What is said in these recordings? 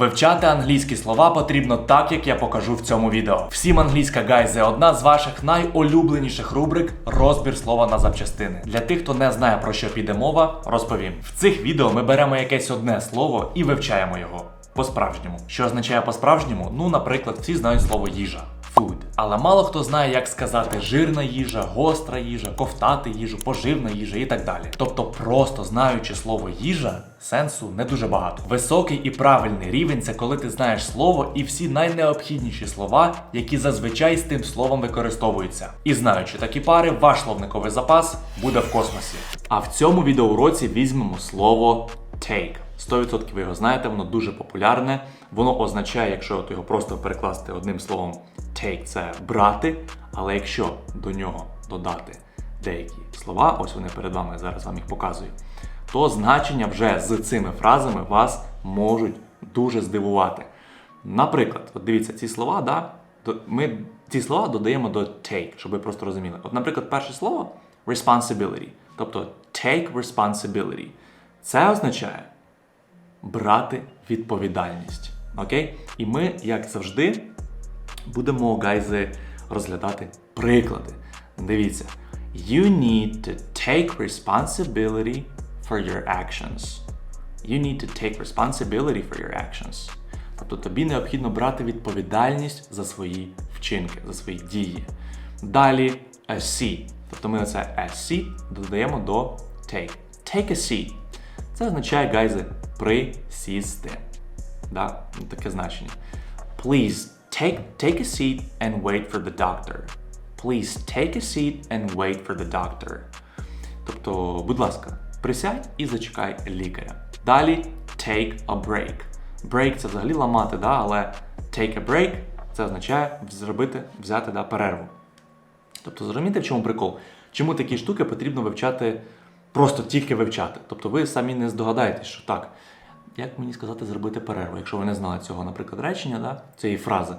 Вивчати англійські слова потрібно так, як я покажу в цьому відео. Всім англійська гайзе одна з ваших найулюбленіших рубрик розбір слова на запчастини. Для тих, хто не знає про що піде мова, розповім. В цих відео ми беремо якесь одне слово і вивчаємо його. По-справжньому. Що означає по-справжньому? Ну, наприклад, всі знають слово їжа. Food. Але мало хто знає, як сказати жирна їжа, гостра їжа, ковтати їжу, поживна їжа і так далі. Тобто, просто знаючи слово їжа, сенсу не дуже багато. Високий і правильний рівень це коли ти знаєш слово і всі найнеобхідніші слова, які зазвичай з тим словом використовуються. І знаючи такі пари, ваш словниковий запас буде в космосі. А в цьому відеоуроці візьмемо слово take. 100% ви його знаєте, воно дуже популярне. Воно означає, якщо от його просто перекласти одним словом take це брати, але якщо до нього додати деякі слова, ось вони перед вами, зараз вам їх показую, то значення вже з цими фразами вас можуть дуже здивувати. Наприклад, от дивіться, ці слова, да, ми ці слова додаємо до take, щоб ви просто розуміли. От, наприклад, перше слово responsibility, тобто take responsibility. Це означає брати відповідальність. Окей? І ми, як завжди, будемо, гайзи, розглядати приклади. Дивіться. You need to take responsibility for your actions. You need to take responsibility for your actions. Тобто тобі необхідно брати відповідальність за свої вчинки, за свої дії. Далі a seat. Тобто ми оце a seat додаємо до take. Take a seat. Це означає, гайзи, присісти. Да? Ну, Таке значення. Please take, take a seat and wait for the doctor. Please take a seat and wait for the doctor. Тобто, будь ласка, присядь і зачекай лікаря. Далі take a break. Break це взагалі ламати, да? але take a break це означає зробити, взяти да, перерву. Тобто, зрозумієте, в чому прикол? Чому такі штуки потрібно вивчати, просто тільки вивчати? Тобто ви самі не здогадаєтесь, що так, як мені сказати зробити перерву, якщо ви не знали цього, наприклад, речення, да, цієї фрази.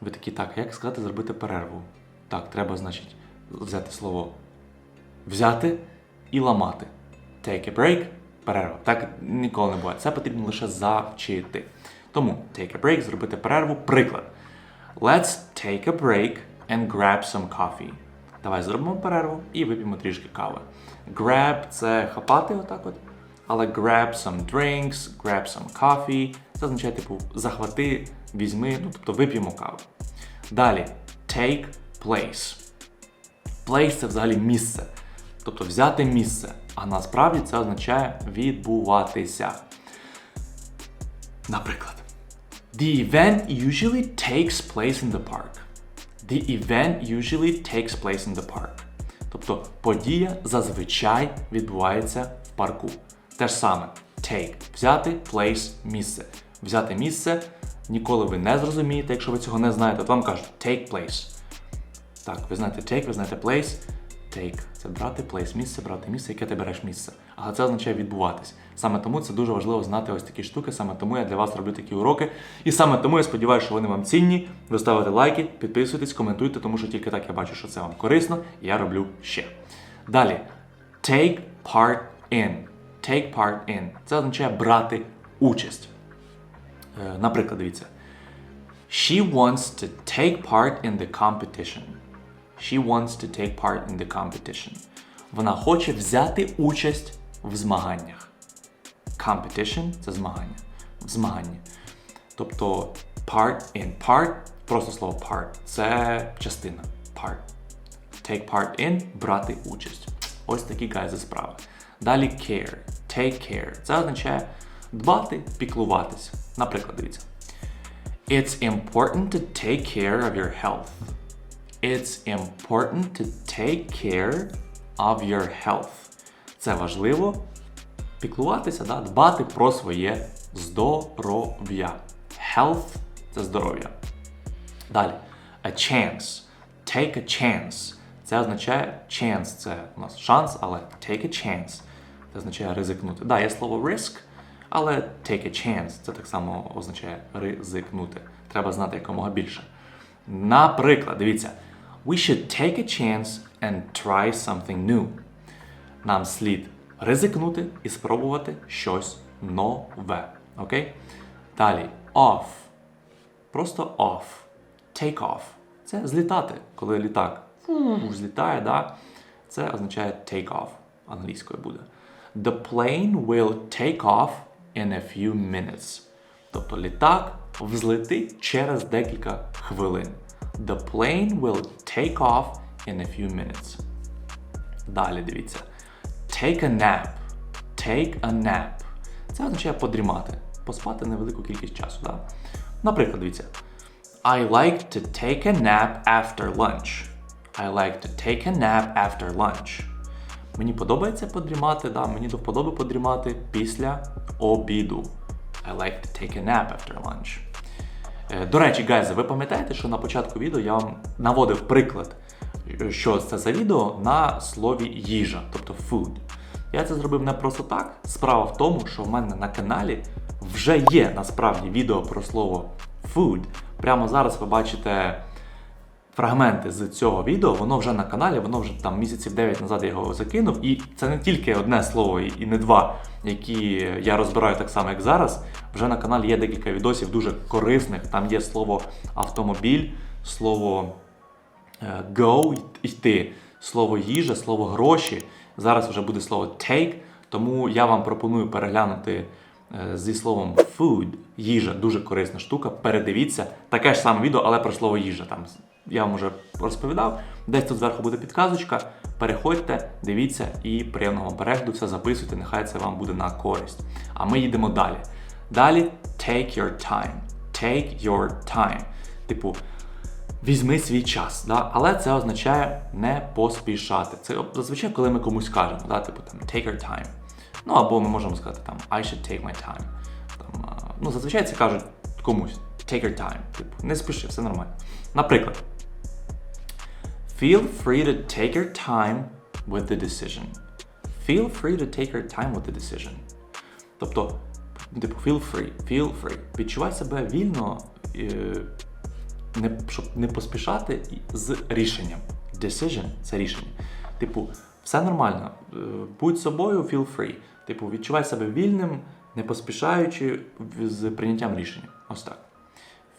Ви такі, так, як сказати зробити перерву? Так, треба, значить, взяти слово взяти і ламати. Take a break, перерва. Так ніколи не буває. Це потрібно лише завчити. Тому take a break, зробити перерву. Приклад. Let's take a break and grab some coffee. Давай зробимо перерву і вип'ємо трішки кави. Grab це хапати отак от. Але grab some drinks, grab some coffee. Це означає, типу, захвати, візьми, ну тобто вип'ємо каву. Далі take place. Place це взагалі місце. Тобто взяти місце. А насправді це означає відбуватися. Наприклад, The event usually takes place in the park. The event usually takes place in the park. Тобто подія зазвичай відбувається в парку. Те ж саме take взяти, place місце. Взяти місце ніколи ви не зрозумієте, якщо ви цього не знаєте, то вам кажуть take place. Так, ви знаєте take, ви знаєте place. Take – це брати place, місце, брати місце, яке ти береш місце. Але це означає відбуватись. Саме тому це дуже важливо знати ось такі штуки, саме тому я для вас роблю такі уроки. І саме тому я сподіваюся, що вони вам цінні. Ви ставите лайки, підписуйтесь, коментуйте, тому що тільки так я бачу, що це вам корисно, і я роблю ще. Далі. Take part in. Take part in. Це означає брати участь. Е, Наприклад, дивіться. She wants to take part in the competition. She wants to take part in the competition. Вона хоче взяти участь в змаганнях. Competition це змагання. В змаганні. Тобто part in. Part, просто слово part. Це частина. Part. Take part in брати участь. Ось такі гайзи справи. Далі care. Take care. Це означає дбати, піклуватись. Наприклад, дивіться. It's important to take care of your health. It's important to take care of your health. Це важливо піклуватися, да? дбати про своє здоров'я. Health це здоров'я. Далі. A chance. Take a chance. Це означає chance це у нас шанс, але take a chance. Це означає ризикнути. Да, є слово risk, але take a chance це так само означає ризикнути. Треба знати якомога більше. Наприклад, дивіться. We should take a chance and try something new. Нам слід ризикнути і спробувати щось нове. Окей? Далі off. Просто off. Take off. Це злітати, коли літак злітає, да? це означає take off. Англійською буде. The plane will take off in a few minutes. Тобто літак взлетить через декілька хвилин. The plane will take off in a few minutes. Далі дивіться. Take a nap. Take a nap. Це означає подрімати, поспати невелику кількість часу. Да? Наприклад, дивіться. I like to take a nap after lunch. I like to take a nap after lunch. Мені подобається подрімати, да, мені до вподоби подрімати після обіду. I like to take a nap after lunch. Е, До речі, гайзи, ви пам'ятаєте, що на початку відео я вам наводив приклад, е, що це за відео на слові їжа, тобто food. Я це зробив не просто так. Справа в тому, що в мене на каналі вже є насправді відео про слово food. Прямо зараз ви бачите фрагменти з цього відео, воно вже на каналі, воно вже там місяців 9 назад я його закинув. І це не тільки одне слово і не два, які я розбираю так само, як зараз. Вже на каналі є декілька відосів дуже корисних. Там є слово автомобіль, слово е, go йти, слово їжа, слово гроші. Зараз вже буде слово take, тому я вам пропоную переглянути е, зі словом food, їжа, дуже корисна штука. Передивіться таке ж саме відео, але про слово їжа. Там я вам вже розповідав. Десь тут зверху буде підказочка. Переходьте, дивіться і приємного перегляду, все записуйте, нехай це вам буде на користь. А ми їдемо далі. Далі take your time. Take your time. Типу, візьми свій час. Да? Але це означає не поспішати. Це зазвичай, коли ми комусь кажемо, да? типу там take your time. Ну або ми можемо сказати там I should take my time. Там, ну, зазвичай це кажуть комусь. Take your time. Типу, не спіши, все нормально. Наприклад, feel free to take your time with the decision. Feel free to take your time with the decision. Тобто, типу, feel free, feel free. Відчувай себе вільно, е, не, щоб не поспішати з рішенням. Decision це рішення. Типу, все нормально. е, Будь собою, feel free. Типу, відчувай себе вільним, не поспішаючи з прийняттям рішення. Ось так.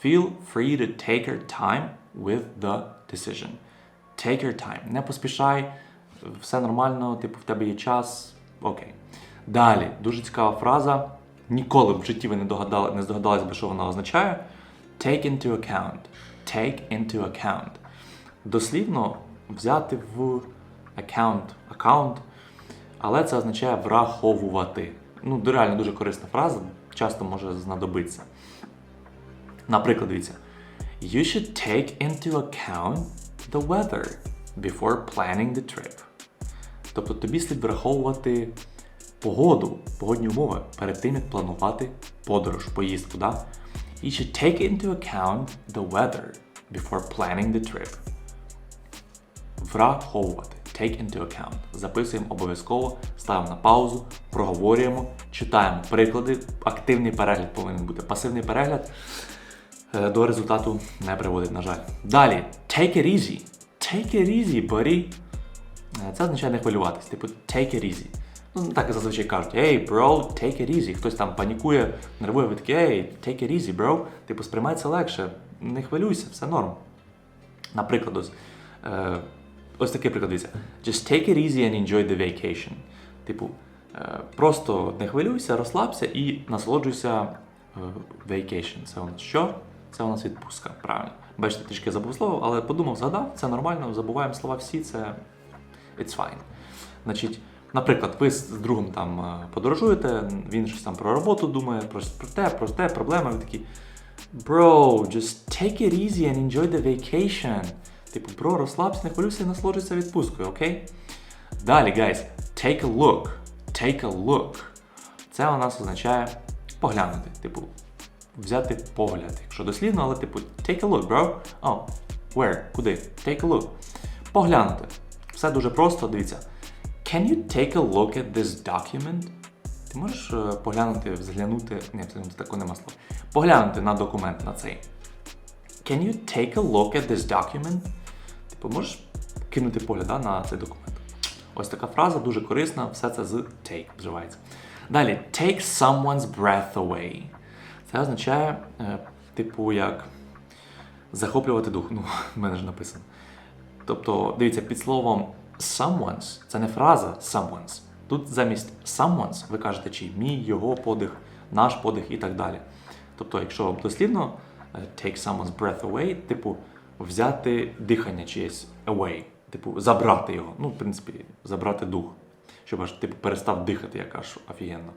Feel free to take your time with the decision. Take your time. Не поспішай, все нормально, типу, в тебе є час. Окей. Далі, дуже цікава фраза. Ніколи в житті ви не догадали, не здогадались би, що вона означає. Take into account. Take into account. Дослівно взяти в account, account, але це означає враховувати. Ну, реально дуже корисна фраза, часто може знадобитися. Наприклад, дивіться. You should take into account the weather before planning the trip. Тобто тобі слід враховувати погоду, погодні умови перед тим, як планувати подорож, поїздку. Да? You should take into account the weather before planning the trip. Враховувати. Take into account. Записуємо обов'язково, ставимо на паузу, проговорюємо, читаємо приклади. Активний перегляд повинен бути. Пасивний перегляд до результату не приводить, на жаль. Далі, take it easy. Take it easy, buddy. Е, Це означає не хвилюватись. Типу, take it easy. Ну, так зазвичай кажуть, hey, bro, take it easy. Хтось там панікує, нервує, ви такі, hey, take it easy, bro. Типу, сприймай це легше, не хвилюйся, все норм. Наприклад, ось, е, ось такий приклад дивіться. Just take it easy and enjoy the vacation. Типу, е, просто не хвилюйся, розслабся і насолоджуйся е, vacation. Це у нас що? Це у нас відпустка, правильно. Бачите, трішки забув слово, але подумав, згадав, це нормально, забуваємо слова всі, це it's fine. Значить, наприклад, ви з другом там е, подорожуєте, він щось там про роботу думає, про, те, про те, проблеми, ви такі. Bro, just take it easy and enjoy the vacation. Типу, бро, розслабся, не хвилюйся і насолоджуйся відпусткою, окей? Далі, guys, take a look. Take a look. Це у нас означає поглянути. Типу, взяти погляд. Якщо дослідно, але типу, take a look, bro. Oh, where? Куди? Take a look. Поглянути. Все дуже просто, дивіться. Can you take a look at this document? Ти можеш е, поглянути, взглянути. Ні, такого нема слова. Поглянути на документ на цей. Can you take a look at this document? Типу, можеш кинути погляд да, на цей документ. Ось така фраза дуже корисна, все це з take вживається. Далі, take someone's breath away. Це означає, е, типу, як захоплювати дух. Ну, в мене ж написано. Тобто, дивіться, під словом someone's це не фраза someone's. Тут замість someone's ви кажете, чи мій, його подих, наш подих і так далі. Тобто, якщо дослідно е, take someone's breath away, типу, взяти дихання чиєсь away, типу, забрати його. Ну, в принципі, забрати дух. Щоб аж типу перестав дихати, як аж офігенно.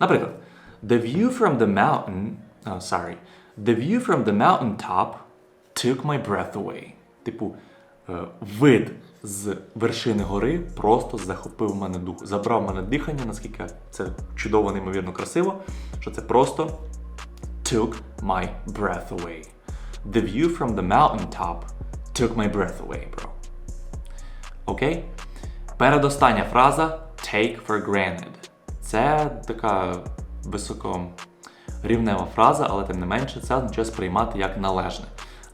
Наприклад, the view from the mountain, oh, sorry, the view from the mountain top took my breath away. Типу, е, вид з вершини гори просто захопив мене дух, забрав мене дихання, наскільки це чудово, неймовірно красиво, що це просто took my breath away. The view from the mountain top took my breath away, bro. Окей? Передостання фраза take for granted. Це така високорівнева фраза, але тим не менше це означає сприймати як належне.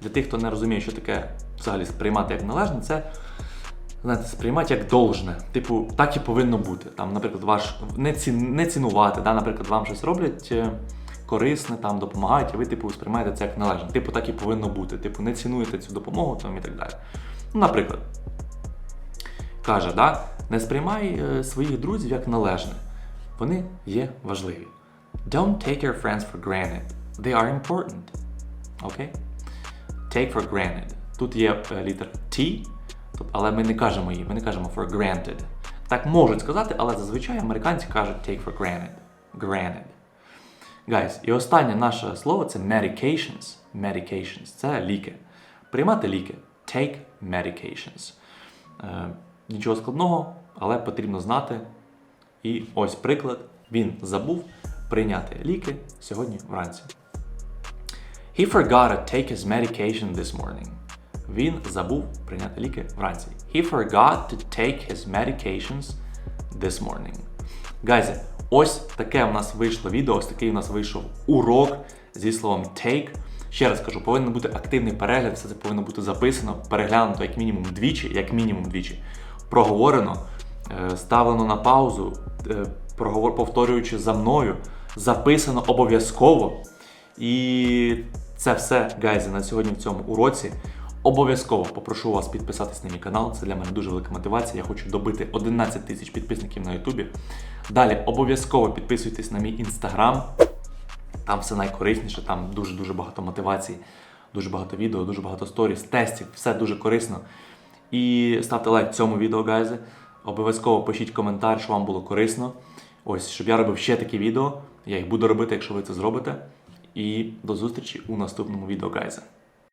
Для тих, хто не розуміє, що таке взагалі сприймати як належне, це знаєте, сприймати як должне. Типу, так і повинно бути. Там, наприклад, ваш не, ці, не цінувати, да? наприклад, вам щось роблять. е, Корисне там допомагають, а ви типу сприймаєте це як належне. Типу, так і повинно бути. Типу, не цінуєте цю допомогу там і так далі. Ну, наприклад, каже, да, не сприймай е, своїх друзів як належне. Вони є важливі. Don't take your friends for granted. They are important. Окей? Take for granted. Тут є е, літера T, але ми не кажемо її, ми не кажемо for granted. Так можуть сказати, але зазвичай американці кажуть take for granted. Granted. Guys, і останнє наше слово це medications. Medications це ліки. Приймати ліки. Take medications. Е, нічого складного, але потрібно знати. І ось приклад. Він забув прийняти ліки сьогодні вранці. He forgot to take his medication this morning. Він забув прийняти ліки вранці. He forgot to take his medications this morning. Гайзи, ось таке у нас вийшло відео, ось такий у нас вийшов урок зі словом take. Ще раз кажу, повинен бути активний перегляд, все це повинно бути записано, переглянуто як мінімум двічі, як мінімум двічі. Проговорено, е, ставлено на паузу, е, повторюючи за мною, записано обов'язково. І це все, гайзи, на сьогодні в цьому уроці. Обов'язково попрошу вас підписатись на мій канал. Це для мене дуже велика мотивація. Я хочу добити 11 тисяч підписників на Ютубі. Далі обов'язково підписуйтесь на мій інстаграм. Там все найкорисніше, там дуже-дуже багато мотивацій, дуже багато відео, дуже багато сторіс, тестів, все дуже корисно. І ставте лайк цьому відео, гайзи. Обов'язково пишіть коментар, що вам було корисно. Ось, щоб я робив ще такі відео. Я їх буду робити, якщо ви це зробите. І до зустрічі у наступному відео, гайзи.